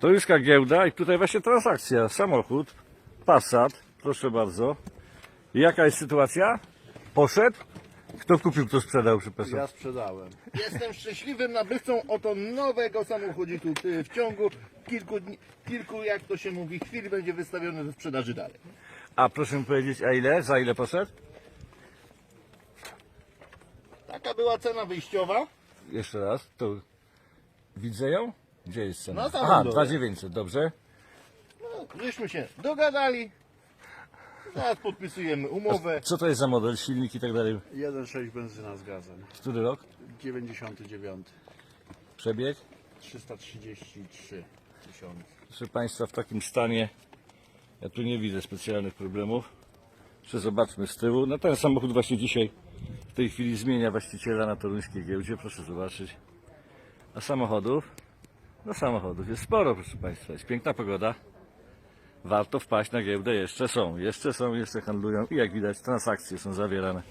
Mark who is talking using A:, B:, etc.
A: Toruńska giełda i tutaj właśnie transakcja. Samochód, Passat, proszę bardzo. I jaka jest sytuacja? Poszedł? Kto kupił, kto sprzedał, przepraszam.
B: Ja sprzedałem.
C: Jestem szczęśliwym nabywcą oto nowego samochodziku. który W ciągu kilku, dni, kilku, jak to się mówi, chwil będzie wystawiony do sprzedaży dalej.
A: A proszę mi powiedzieć, a ile? Za ile poszedł?
C: Taka była cena wyjściowa.
A: Jeszcze raz, to widzę ją? Gdzie jest cena?
C: Na samym
A: Aha,
C: dole.
A: 2900, dobrze.
C: No, żeśmy się dogadali. Teraz podpisujemy umowę.
A: Co to jest za model, silnik i tak dalej?
B: 1,6 benzyna z gazem.
A: Który rok?
B: 99.
A: Przebieg?
B: 333 tysiące.
A: Proszę Państwa, w takim stanie ja tu nie widzę specjalnych problemów. Jeszcze zobaczmy z tyłu. No ten samochód właśnie dzisiaj w tej chwili zmienia właściciela na toruńskiej giełdzie, proszę zobaczyć. A samochodów? No samochodów jest sporo, proszę Państwa. Jest piękna pogoda. Warto wpaść na giełdę, jeszcze są, jeszcze są, jeszcze handlują i jak widać transakcje są zawierane.